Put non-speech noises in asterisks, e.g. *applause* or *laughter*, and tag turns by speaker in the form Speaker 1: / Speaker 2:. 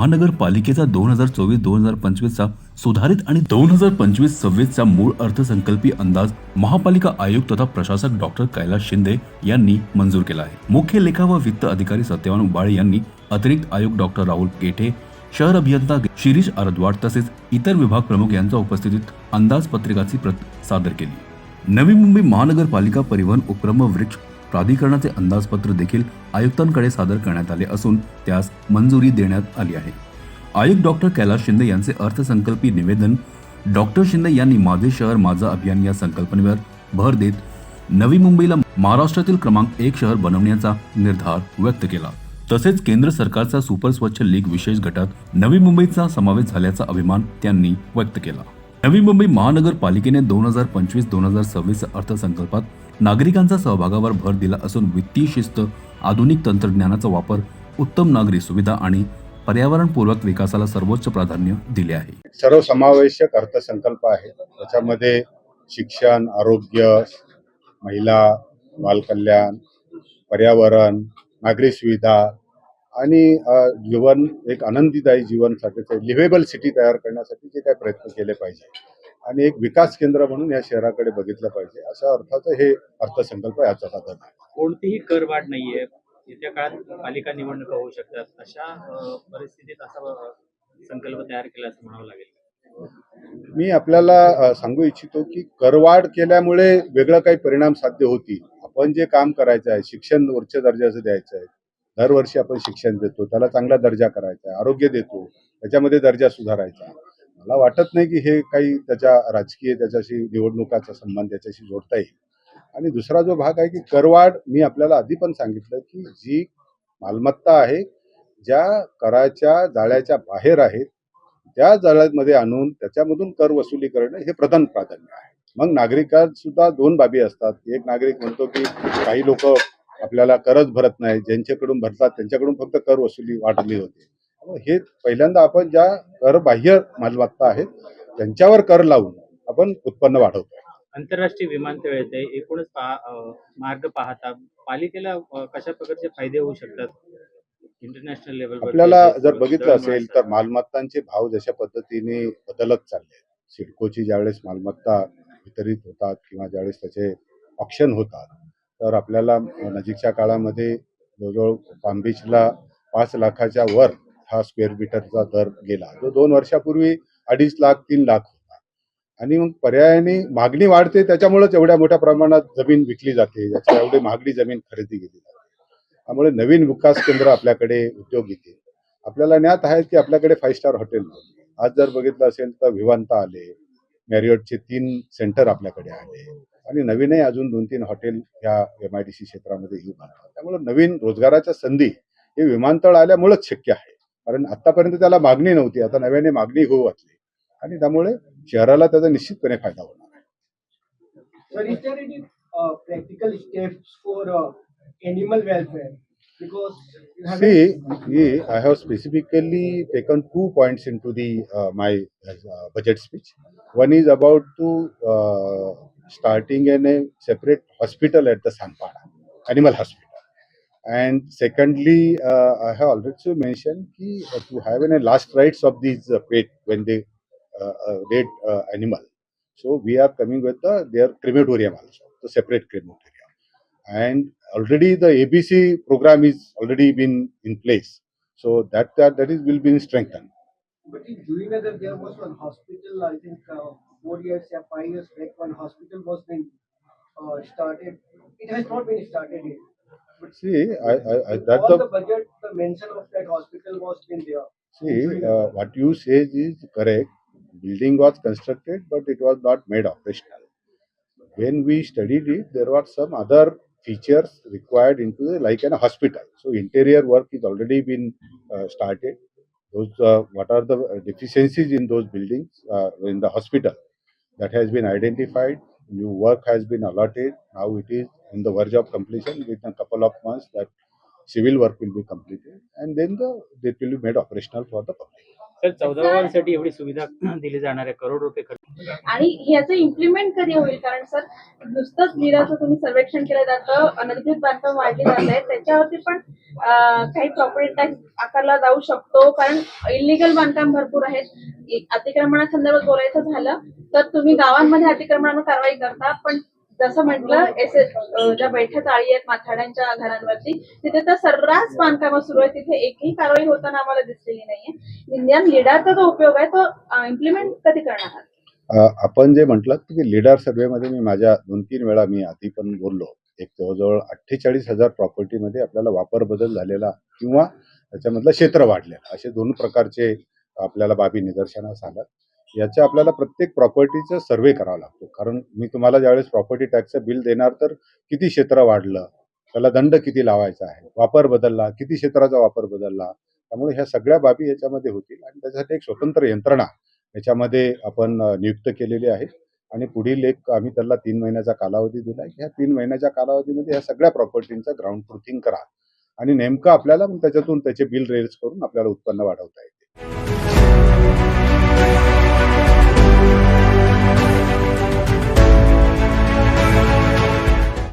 Speaker 1: महानगरपालिकेचा दोन हजार चोवीस दोन हजार पंचवीसचा सुधारित आणि दोन हजार पंचवीस सव्वीसचा मूळ अर्थसंकल्पीय अंदाज महापालिका आयुक्त तथा प्रशासक डॉक्टर कैलास शिंदे यांनी मंजूर केला आहे. मुख्य लेखा व वित्त अधिकारी सत्यवान उबाळे यांनी अतिरिक्त आयुक्त डॉक्टर राहुल केठे शहर अभियंता शिरीष आरद्वाड तसेच इतर विभाग प्रमुख यांच्या उपस्थितीत अंदाजपत्रिकाची प्रत सादर केली. नवी मुंबई महानगरपालिका परिवहन उपक्रम व वृक्ष प्राधिकरणाचे अंदाजपत्र देखील आयुक्तांकडे सादर करण्यात आले असून त्यास मंजुरी देण्यात आली आहे. आयुक्त डॉक्टर कैलास शिंदे यांचे अर्थसंकल्पीय निवेदन डॉक्टर शिंदे यांनी माझे शहर माझं अभियान या संकल्पनेवर भर देत नवी मुंबईला महाराष्ट्रातील क्रमांक एक शहर बनवण्याचा निर्धार व्यक्त केला. तसेच केंद्र सरकारचा सुपर स्वच्छ लीग विशेष गटात नवी मुंबईचा समावेश झाल्याचा अभिमान त्यांनी व्यक्त केला. नवी मुंबई महानगरपालिकेने दोन हजार पंचवीस दोन हजार सव्वीस अर्थसंकल्पात नागरिकांचा सहभागावर भर दिला असून वित्तीय शिस्त आधुनिक तंत्रज्ञानाचा वापर उत्तम नागरी सुविधा आणि पर्यावरणपूर्वक विकासाला सर्वोच्च प्राधान्य दिले आहे.
Speaker 2: सर्वसमावेशक अर्थसंकल्प आहे. त्याच्यामध्ये शिक्षण आरोग्य महिला बालकल्याण पर्यावरण नागरी सुविधा आणि जीवन एक आनंदीदायी जीवनसाठी लिव्हेबल सिटी तयार करण्यासाठी जे काही प्रयत्न केले पाहिजे. आणि एक विकास केंद्र म्हणून या शहराकडे बघितलं पाहिजे. अशा अर्थाचं हे अर्थसंकल्प याचा साधन आहे.
Speaker 3: कोणतीही करवाढ नाहीये. येत्या काळात पालिका निवडणुका होऊ शकतात. अशा परिस्थितीत असा संकल्प तयार केला असं म्हणावं लागेल.
Speaker 2: मी आपल्याला सांगू इच्छितो की करवाढ केल्यामुळे वेगळं काही परिणाम साध्य होतील. आपण जे काम करायचं आहे शिक्षण उच्च दर्जाचं द्यायचं आहे दरवर्षी आपण शिक्षण देतो त्याला चांगला दर्जा करायचा आहे आरोग्य देतो त्याच्यामध्ये दर्जा सुधारायचा मला वाटत नाही की हे काही त्याच्या राजकीय त्याच्याशी निवडणुकाचा संबंध त्याच्याशी जोडता येईल. आणि दुसरा जो भाग आहे की करवाढ मी आपल्याला आधी पण सांगितलं की जी मालमत्ता आहे ज्या कराच्या जाळ्याच्या बाहेर आहेत त्या जाळ्यामध्ये आणून त्याच्यामधून कर वसुली करणं हे प्रधान प्राधान्य आहे. मग नागरिकात सुद्धा दोन बाबी असतात. एक नागरिक म्हणतो की काही लोक आपल्याला करच भरत नाही ज्यांच्याकडून भरतात त्यांच्याकडून फक्त कर वसुली वाढली होते. हे पहिल्यांदा आपण ज्या कर बाह्य मालमत्ता आहेत त्यांच्यावर कर लावून आपण उत्पन्न वाढवतो
Speaker 3: आंतरराष्ट्रीय विमानतळ येते एकूणच मार्ग पाहता पालिकेला कशा प्रकारचे फायदे होऊ शकतात? इंटरनॅशनल लेवल
Speaker 2: आपल्याला जर बघितलं असेल तर मालमत्तांचे भाव जशा पद्धतीने बदलत चालले. सिडकोची ज्यावेळेस मालमत्ता वितरित होतात किंवा ज्यावेळेस त्याचे ऑप्शन होतात तर आपल्याला नजीकच्या काळामध्ये जवळजवळ पाम बीचला पाच लाखाच्या वर हा स्क्वेअर मीटरचा दर गेला. जो दोन वर्षापूर्वी अडीच लाख तीन लाख होता. आणि मग पर्यायाने मागणी वाढते त्याच्यामुळेच एवढ्या मोठ्या प्रमाणात जमीन विकली जाते. याच्या एवढी महागडी जमीन खरेदी केली जाते. त्यामुळे नवीन विकास केंद्र आपल्याकडे उद्योग येते आपल्याला ज्ञात आहे की आपल्याकडे फाईव्ह स्टार हॉटेल आज जर बघितलं असेल तर विवांता आले. मॅरिओटचे तीन सेंटर आपल्याकडे आले. आणि नवीनही अजून दोन तीन हॉटेल या एम आय डी सी क्षेत्रामध्ये येऊ लागतात. त्यामुळे नवीन रोजगाराच्या संधी हे विमानतळ आल्यामुळेच शक्य आहे. कारण आतापर्यंत त्याला मागणी नव्हती आता नव्याने मागणी होऊ वाचली आणि त्यामुळे शहराला त्याचा निश्चितपणे फायदा होणार आहे. I have specifically taken two points in to the my budget speech one is about to starting in a separate hospital at the Sanpada, animal hospital. And secondly, uh, I have already mentioned ki, uh, to have a last rites of these uh, pet when they uh, uh, dead uh, animal. So we are coming with the, their crematorium also, the separate crematorium and already the ABC program is already been in place. So that that, that is will be strengthened.
Speaker 4: But in Juinagar, there was one hospital, I think, uh, four years or five years back, one hospital was being uh, started. It has not been started yet. But
Speaker 2: See, I, I, I that
Speaker 4: all the,
Speaker 2: the
Speaker 4: budget, the mention of that hospital was been there.
Speaker 2: see uh, what you say is correct. Building was constructed, but it was not made operational. When we studied it, there were some other features required into the like an hospital. So interior work is already been uh, started. Those uh, what are the deficiencies in those buildings uh, in the hospital that has been identified. New work has been allotted. Now it is in the verge of completion. Within a couple of months, that civil work will be completed, and then the it will be made operational for the public.
Speaker 3: Sir चौदा एवढी सुविधा *clears throat* दिली जाणार आहे करोड रुपये खर्च
Speaker 5: आणि ह्याचं इम्प्लिमेंट कधी होईल? कारण सर नुसतंच निराचं तुम्ही सर्वेक्षण केलं जातं अनधिकृत बांधकाम वाढली जात आहे त्याच्यावरती पण काही प्रॉपर्टी टॅक्स आकारला जाऊ शकतो कारण इलिगल बांधकाम भरपूर आहेत. अतिक्रमणा अतिक्रमणासंदर्भात बोलायचं झालं तर तुम्ही गावांमध्ये अतिक्रमणावर कारवाई करता पण जसं म्हटलं एस ज्या बैठ्या चाळी आहेत माथाड्यांच्या घरांवरती तिथे तर सर्रास बांधकाम सुरू आहे. तिथे एकही कारवाई होताना आम्हाला दिसलेली नाहीये. इंडियन लिडारचा जो उपयोग आहे तो इम्प्लिमेंट कधी करणार? आहात?
Speaker 2: आपण जे म्हटलं की लीडर सर्व्हेमध्ये मी माझ्या दोन तीन वेळा मी आधी पण बोललो. एक जवळजवळ अठ्ठेचाळीस हजार प्रॉपर्टीमध्ये आपल्याला वापर बदल झालेला किंवा त्याच्यामधलं क्षेत्र वाढलेलं. असे दोन प्रकारचे आपल्याला बाबी निदर्शनास आल्या याच्या आपल्याला प्रत्येक प्रॉपर्टीचं सर्वे करावा लागतो. कारण मी तुम्हाला ज्यावेळेस प्रॉपर्टी टॅक्सचं बिल देणार तर किती क्षेत्र वाढलं त्याला दंड किती लावायचा आहे वापर बदलला किती क्षेत्राचा वापर बदलला त्यामुळे ह्या सगळ्या बाबी याच्यामध्ये होतील आणि त्याच्यासाठी एक स्वतंत्र यंत्रणा याच्यामध्ये आपण नियुक्त केलेली आहे. आणि पुढील एक आम्ही त्याला तीन महिन्याचा कालावधी दिला आहे ह्या तीन महिन्याच्या कालावधीमध्ये ह्या सगळ्या प्रॉपर्टींचं ग्राउंड ट्रुथिंग करा. आणि नेमकं आपल्याला त्याच्यातून त्याचे बिल रेज करून आपल्याला उत्पन्न वाढवता येते.